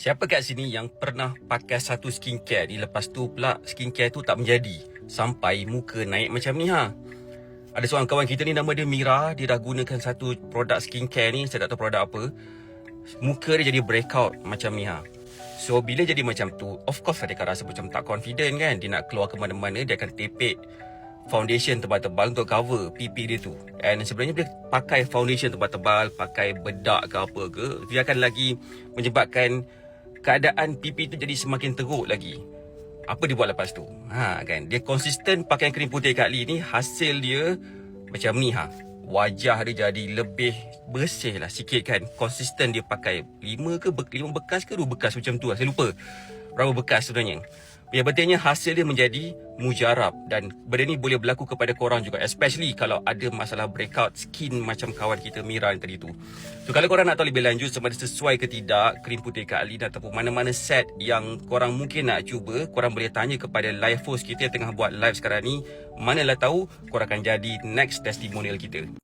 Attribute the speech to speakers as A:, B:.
A: Siapa kat sini yang pernah pakai satu skincare ni lepas tu pula skincare tu tak menjadi sampai muka naik macam ni ha. Ada seorang kawan kita ni nama dia Mira, dia dah gunakan satu produk skincare ni, saya tak tahu produk apa. Muka dia jadi breakout macam ni ha. So bila jadi macam tu, of course dia akan rasa macam tak confident kan. Dia nak keluar ke mana-mana, dia akan tepek foundation tebal-tebal untuk cover pipi dia tu. And sebenarnya bila pakai foundation tebal-tebal, pakai bedak ke apa ke, dia akan lagi menyebabkan keadaan pipi tu jadi semakin teruk lagi. Apa dia buat lepas tu? Ha kan, dia konsisten pakai krim putih Kak Lee ni, hasil dia macam ni ha. Wajah dia jadi lebih bersih lah sikit kan. Konsisten dia pakai 5 ke 5 bekas ke 2 bekas macam tu lah. Saya lupa berapa bekas sebenarnya. Yang pentingnya hasil dia menjadi mujarab dan benda ni boleh berlaku kepada korang juga especially kalau ada masalah breakout skin macam kawan kita Mira yang tadi tu. So kalau korang nak tahu lebih lanjut sama ada sesuai ke tidak krim putih Kak Ali ataupun mana-mana set yang korang mungkin nak cuba, korang boleh tanya kepada live host kita yang tengah buat live sekarang ni. Manalah tahu korang akan jadi next testimonial kita.